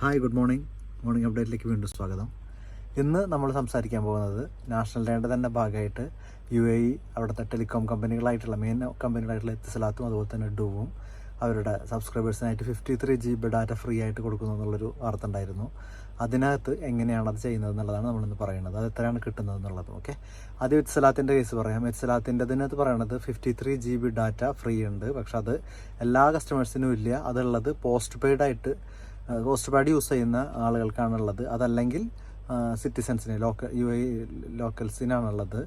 Hi good morning. Morning അപ്ഡേറ്റിലേക്ക് വീണ്ടും സ്വാഗതം. ഇന്ന് നമ്മൾ സംസാരിക്കാൻ പോകുന്നത് നാഷണൽ ഡേയുടെ തന്നെ ഭാഗമായിട്ട് യു എ ഇ അവിടുത്തെ ടെലികോം കമ്പനികളായിട്ടുള്ള മെയിൻ കമ്പനികളായിട്ടുള്ള എത്തിസലാത്തും അതുപോലെ തന്നെ ഡൂവും അവരുടെ സബ്സ്ക്രൈബേഴ്സിനായിട്ട് fifty three G B data free ആയിട്ട് കൊടുക്കുന്നു എന്നുള്ളൊരു വാർത്ത ഉണ്ടായിരുന്നു. അതിനകത്ത് എങ്ങനെയാണ് അത് ചെയ്യുന്നത് എന്നുള്ളതാണ് നമ്മളിന്ന് പറയുന്നത്. അത് എത്രയാണ് കിട്ടുന്നത് എന്നുള്ളത് ഓക്കെ ആദ്യം എത്സലാത്തിന്റെ കേസ് പറയാം. എത്സലാത്തിന്റെ അതിനകത്ത് പറയണത് fifty three G B data free ഉണ്ട്. പക്ഷെ അത് എല്ലാ കസ്റ്റമേഴ്സിനും ഇല്ല. അതുള്ളത് പോസ്റ്റ് പെയ്ഡ് ആയിട്ട് പോസ്റ്റ് പാഡ് യൂസ് ചെയ്യുന്ന ആളുകൾക്കാണുള്ളത്. അതല്ലെങ്കിൽ സിറ്റിസൺസിന് ലോക്കൽ യു എ ലോക്കൽസിനാണുള്ളത്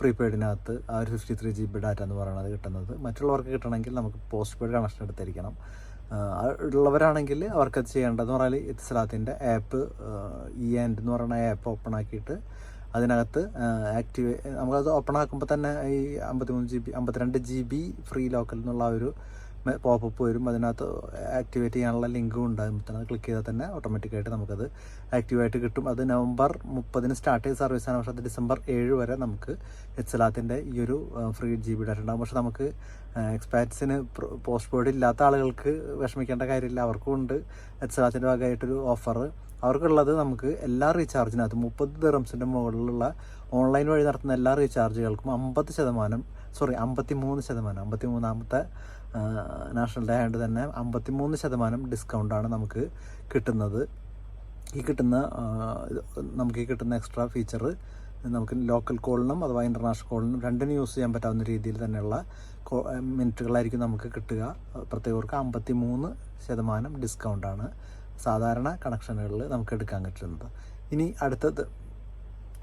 പ്രീപെയ്ഡിനകത്ത് ആ ഒരു fifty three G B data എന്ന് പറയുന്നത് കിട്ടുന്നത്. മറ്റുള്ളവർക്ക് കിട്ടണമെങ്കിൽ നമുക്ക് പോസ്റ്റ് പെയ്ഡ് കണക്ഷൻ എടുത്തിരിക്കണം. ഉള്ളവരാണെങ്കിൽ അവർക്കത് ചെയ്യേണ്ടതെന്ന് പറഞ്ഞാൽ ഇത്സലാത്തിന്റെ ആപ്പ് ഇ ആൻഡ് എന്ന് പറയുന്ന ആപ്പ് ഓപ്പൺ ആക്കിയിട്ട് അതിനകത്ത് ആക്റ്റീവ് നമുക്കത് ഓപ്പൺ ആക്കുമ്പോൾ തന്നെ ഈ അമ്പത്തിമൂന്ന് ജി ബി അമ്പത്തിരണ്ട് ജി ബി ഫ്രീ ലോക്കൽ എന്നുള്ള ഒരു പോപ്പപ്പ് വരും. അതിനകത്ത് ആക്ടിവേറ്റ് ചെയ്യാനുള്ള ലിങ്കും ഉണ്ടാകും തന്നെ ക്ലിക്ക് ചെയ്താൽ തന്നെ ഓട്ടോമാറ്റിക്കായിട്ട് നമുക്കത് ആക്റ്റീവായിട്ട് കിട്ടും. അത് നവംബർ മുപ്പതിന് സ്റ്റാർട്ട് ചെയ്ത സർവീസാണ് പക്ഷെ അത് ഡിസംബർ ഏഴ് വരെ നമുക്ക് എച്ച്ലാത്തിന്റെ ഈ ഒരു ഫ്രീ ജി ബി ഡാറ്റ ഉണ്ടാകും പക്ഷേ നമുക്ക് എക്സ്പാറ്റ്സിന് പോസ്റ്റ് ബോർഡ് ഇല്ലാത്ത ആളുകൾക്ക് വിഷമിക്കേണ്ട കാര്യമില്ല. അവർക്കും ഉണ്ട് എച്ച്ലാത്തിന്റെ ഭാഗമായിട്ടൊരു ഓഫർ അവർക്കുള്ളത് നമുക്ക് എല്ലാ റീചാർജിനകത്തും മുപ്പത് ദിറംസിന്റെ മുകളിലുള്ള ഓൺലൈൻ വഴി നടത്തുന്ന എല്ലാ റീചാർജുകൾക്കും അമ്പത് ശതമാനം സോറി അമ്പത്തി മൂന്ന് ശതമാനം അമ്പത്തി മൂന്നാമത്തെ നാഷണൽ ഡേ ആയതുകൊണ്ട് തന്നെ അമ്പത്തി മൂന്ന് ശതമാനം ഡിസ്കൗണ്ടാണ് നമുക്ക് കിട്ടുന്നത്. ഈ കിട്ടുന്ന നമുക്ക് ഈ കിട്ടുന്ന എക്സ്ട്രാ ഫീച്ചർ നമുക്ക് ലോക്കൽ കോളിനും അഥവാ ഇന്റർനാഷണൽ കോളിനും രണ്ടിനും യൂസ് ചെയ്യാൻ പറ്റാവുന്ന രീതിയിൽ തന്നെയുള്ള മിനിറ്റുകളായിരിക്കും നമുക്ക് കിട്ടുക. പ്രത്യേകർക്ക് അമ്പത്തി മൂന്ന് ശതമാനം ഡിസ്കൗണ്ടാണ് സാധാരണ കണക്ഷനുകളിൽ നമുക്ക് എടുക്കാൻ പറ്റുന്നത് ഇനി അടുത്തത്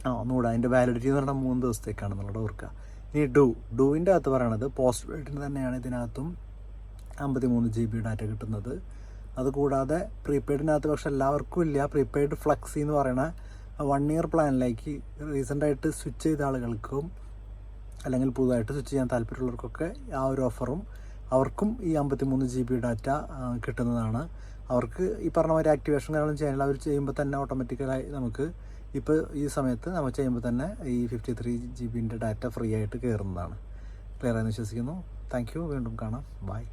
ആ ഒന്നുകൂടെ അതിന്റെ വാലിഡിറ്റി എന്ന് പറഞ്ഞാൽ മൂന്ന് ദിവസത്തേക്കാണെന്നുള്ളത് ഓർക്കുക. ഇനി ഡു ഡുവിന്റെ അകത്ത് പറയണത് പോസ്റ്റ് പെയ്ഡിന് തന്നെയാണ് ഇതിനകത്തും അമ്പത്തി മൂന്ന് ജി ബി ഡാറ്റ കിട്ടുന്നത്. അതുകൂടാതെ പ്രീപെയ്ഡിനകത്ത് പക്ഷെ എല്ലാവർക്കും ഇല്ല. പ്രീപെയ്ഡ് ഫ്ലക്സി എന്ന് പറയുന്ന വൺ ഇയർ പ്ലാനിലേക്ക് റീസെന്റായിട്ട് സ്വിച്ച് ചെയ്ത ആളുകൾക്കും അല്ലെങ്കിൽ പുതുതായിട്ട് സ്വിച്ച് ചെയ്യാൻ താല്പര്യമുള്ളവർക്കൊക്കെ ആ ഒരു ഓഫറും അവർക്കും ഈ അമ്പത്തി മൂന്ന് ജി ബി ഡാറ്റ കിട്ടുന്നതാണ്. അവർക്ക് ഈ പറഞ്ഞ മാതിരി ആക്ടിവേഷൻ കാര്യങ്ങളും ചെയ്യാനുള്ള അവർ ചെയ്യുമ്പോൾ തന്നെ ഓട്ടോമാറ്റിക്കലായി നമുക്ക് ഇപ്പോൾ ഈ സമയത്ത് നമ്മൾ ചെയ്യുമ്പോൾ തന്നെ ഈ ഫിഫ്റ്റി ത്രീ ജി ബിന്റെ ഡാറ്റ ഫ്രീ ആയിട്ട് കയറുന്നതാണ്. ക്ലിയർ ആയെന്ന് വിശ്വസിക്കുന്നു. താങ്ക് യു വീണ്ടും കാണാം. ബൈ